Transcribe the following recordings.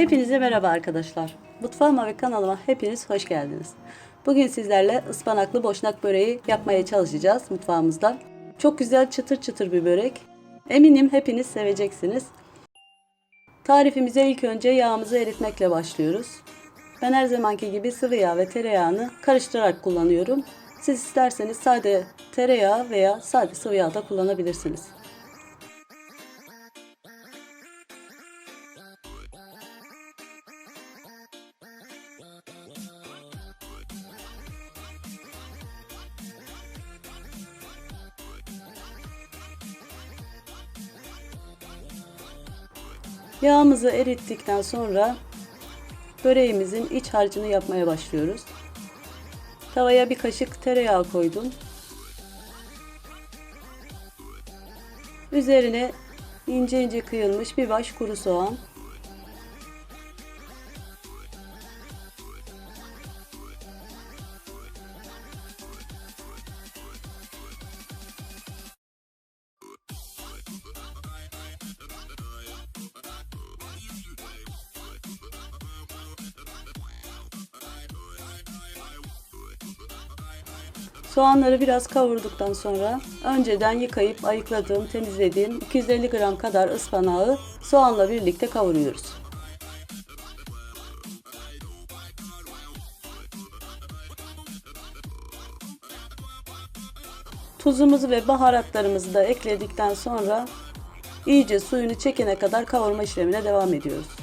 Hepinize merhaba arkadaşlar. Mutfağıma ve kanalıma hepiniz hoş geldiniz. Bugün sizlerle ıspanaklı boşnak böreği yapmaya çalışacağız mutfağımızda. Çok güzel çıtır çıtır bir börek. Eminim hepiniz seveceksiniz. Tarifimize ilk önce yağımızı eritmekle başlıyoruz. Ben her zamanki gibi sıvı yağ ve tereyağını karıştırarak kullanıyorum. Siz isterseniz sade tereyağı veya sade sıvı yağ da kullanabilirsiniz. Yağımızı erittikten sonra böreğimizin iç harcını yapmaya başlıyoruz. Tavaya bir kaşık tereyağı koydum. Üzerine ince ince kıyılmış bir baş kuru soğan. Soğanları biraz kavurduktan sonra önceden yıkayıp ayıkladığım, temizlediğim 250 gram kadar ıspanağı soğanla birlikte kavuruyoruz. Tuzumuzu ve baharatlarımızı da ekledikten sonra iyice suyunu çekene kadar kavurma işlemine devam ediyoruz.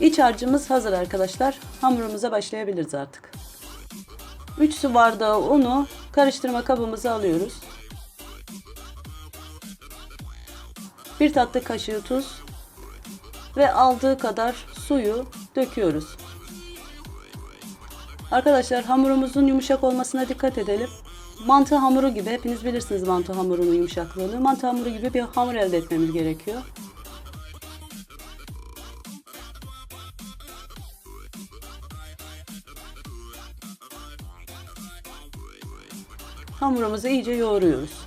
İç harcımız hazır arkadaşlar. Hamurumuza başlayabiliriz artık. 3 su bardağı unu karıştırma kabımıza alıyoruz. 1 tatlı kaşığı tuz ve aldığı kadar suyu döküyoruz. Arkadaşlar hamurumuzun yumuşak olmasına dikkat edelim. Mantı hamuru gibi hepiniz bilirsiniz mantı hamurunun yumuşaklığını. Mantı hamuru gibi bir hamur elde etmemiz gerekiyor. Hamurumuzu iyice yoğuruyoruz.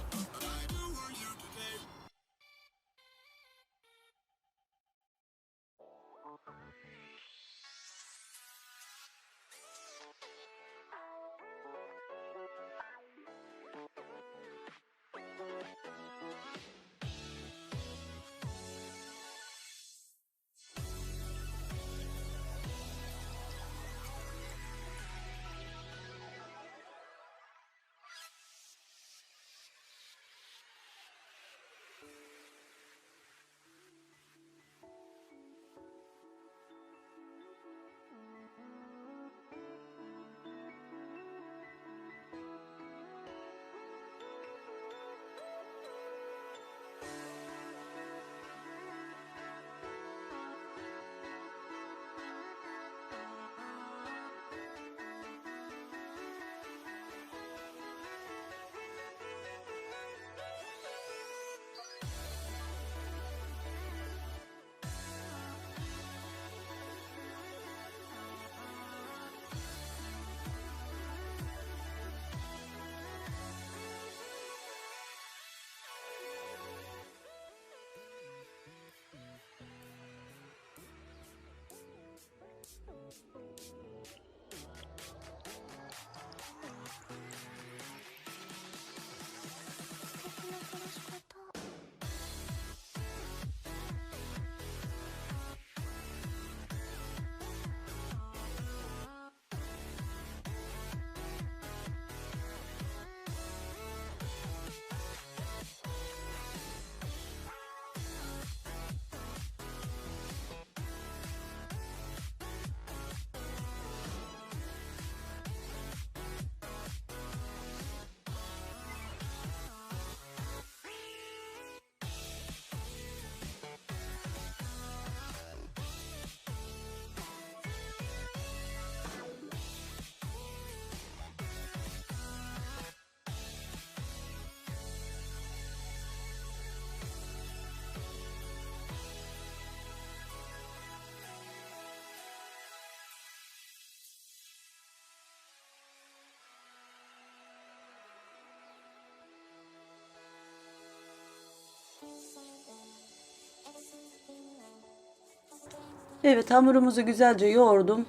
Evet hamurumuzu güzelce yoğurdum.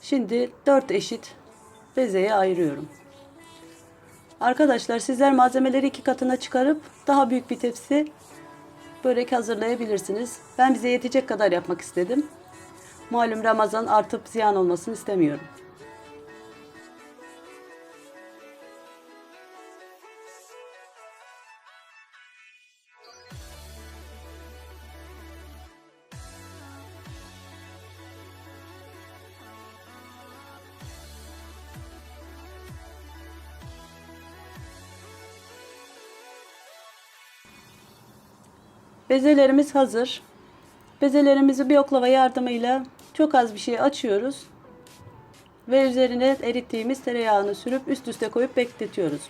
Şimdi 4 eşit bezeye ayırıyorum. Arkadaşlar sizler malzemeleri iki katına çıkarıp daha büyük bir tepsi börek hazırlayabilirsiniz. Ben bize yetecek kadar yapmak istedim. Malum Ramazan artıp ziyan olmasını istemiyorum. Bezelerimiz hazır. Bezelerimizi bir oklava yardımıyla çok az bir şey açıyoruz. Ve üzerine erittiğimiz tereyağını sürüp üst üste koyup bekletiyoruz.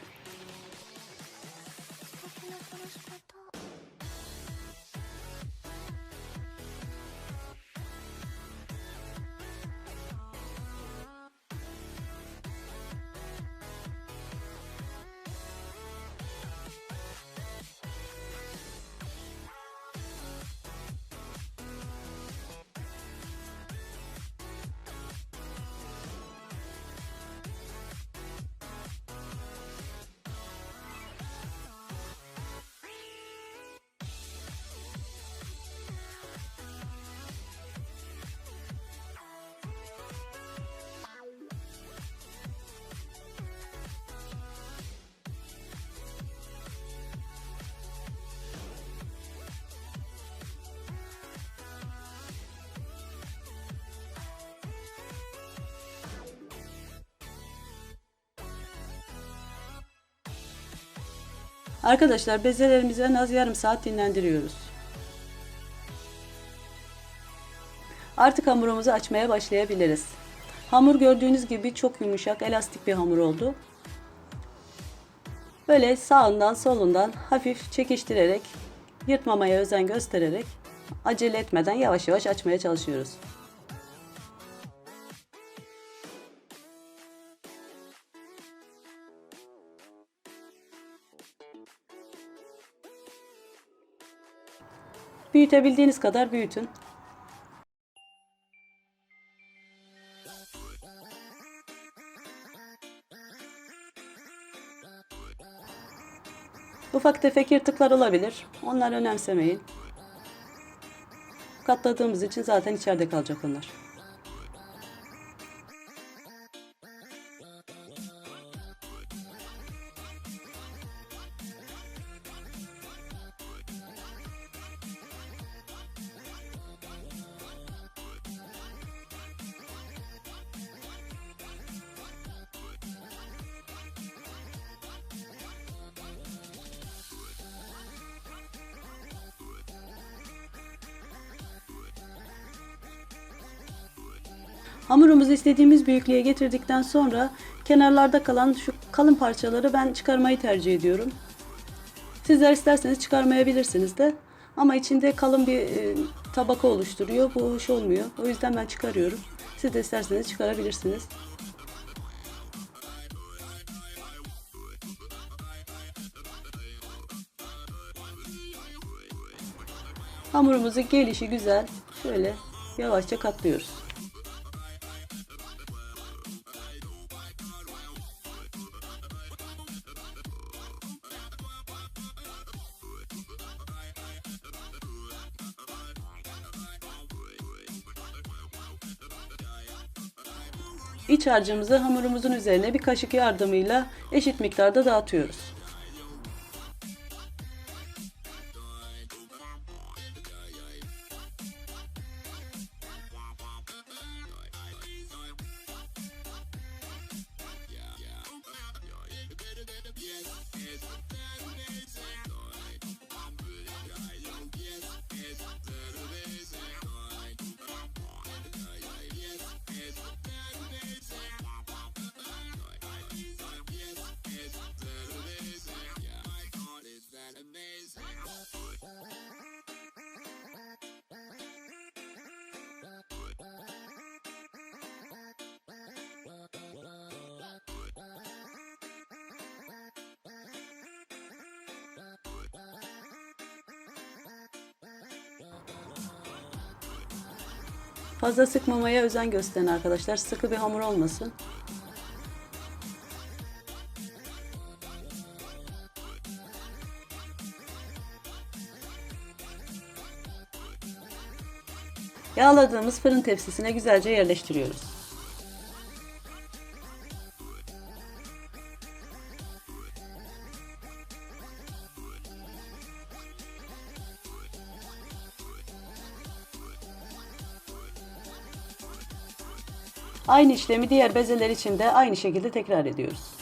Arkadaşlar bezelerimizi en az yarım saat dinlendiriyoruz. Artık hamurumuzu açmaya başlayabiliriz. Hamur gördüğünüz gibi çok yumuşak, elastik bir hamur oldu. Böyle sağından solundan hafif çekiştirerek, yırtmamaya özen göstererek acele etmeden yavaş yavaş açmaya çalışıyoruz. Büyütebildiğiniz kadar büyütün. Ufak tefek yırtıklar olabilir. Onları önemsemeyin. Katladığımız için zaten içeride kalacak onlar. Hamurumuzu istediğimiz büyüklüğe getirdikten sonra kenarlarda kalan şu kalın parçaları ben çıkarmayı tercih ediyorum. Sizler isterseniz çıkarmayabilirsiniz de. Ama içinde kalın bir e, tabaka oluşturuyor. Bu hoş olmuyor. O yüzden ben çıkarıyorum. Siz de isterseniz çıkarabilirsiniz. Hamurumuzu gelişi güzel şöyle yavaşça katlıyoruz. Harcımızı hamurumuzun üzerine bir kaşık yardımıyla eşit miktarda dağıtıyoruz. Fazla sıkmamaya özen gösterin arkadaşlar. Sıkı bir hamur olmasın. Yağladığımız fırın tepsisine güzelce yerleştiriyoruz. Aynı işlemi diğer bezeler için de aynı şekilde tekrar ediyoruz.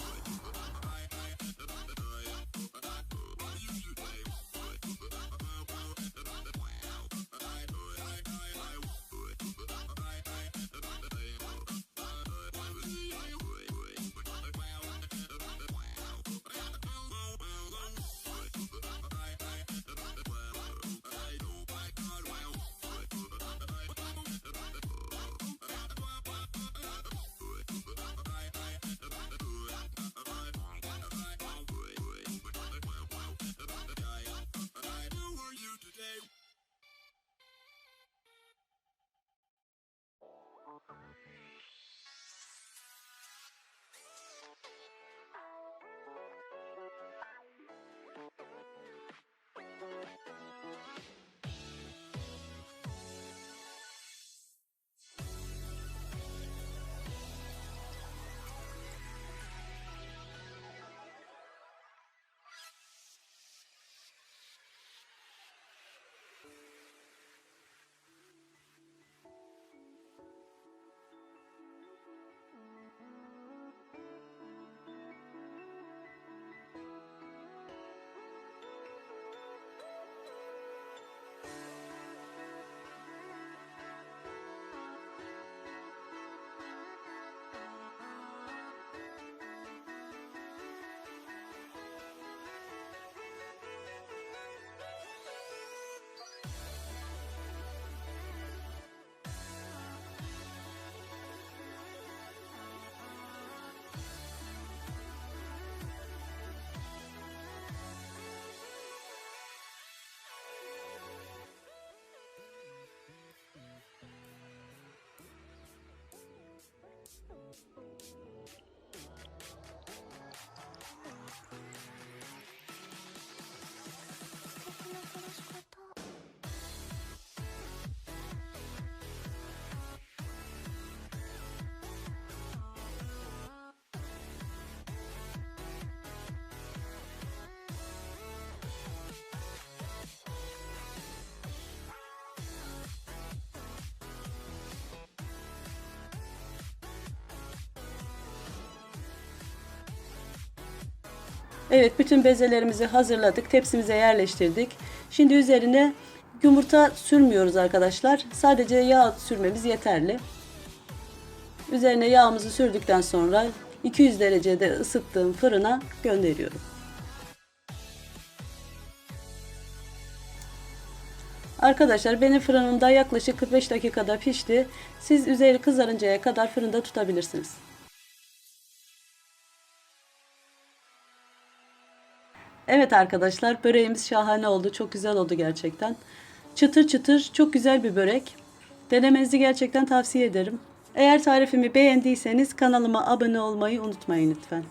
Evet bütün bezelerimizi hazırladık. Tepsimize yerleştirdik. Şimdi üzerine yumurta sürmüyoruz arkadaşlar. Sadece yağ sürmemiz yeterli. Üzerine yağımızı sürdükten sonra 200 derecede ısıttığım fırına gönderiyorum. Arkadaşlar benim fırınımda yaklaşık 45 dakikada pişti. Siz üzeri kızarıncaya kadar fırında tutabilirsiniz. Evet arkadaşlar böreğimiz şahane oldu. Çok güzel oldu gerçekten. Çıtır çıtır çok güzel bir börek. Denemenizi gerçekten tavsiye ederim. Eğer tarifimi beğendiyseniz kanalıma abone olmayı unutmayın lütfen.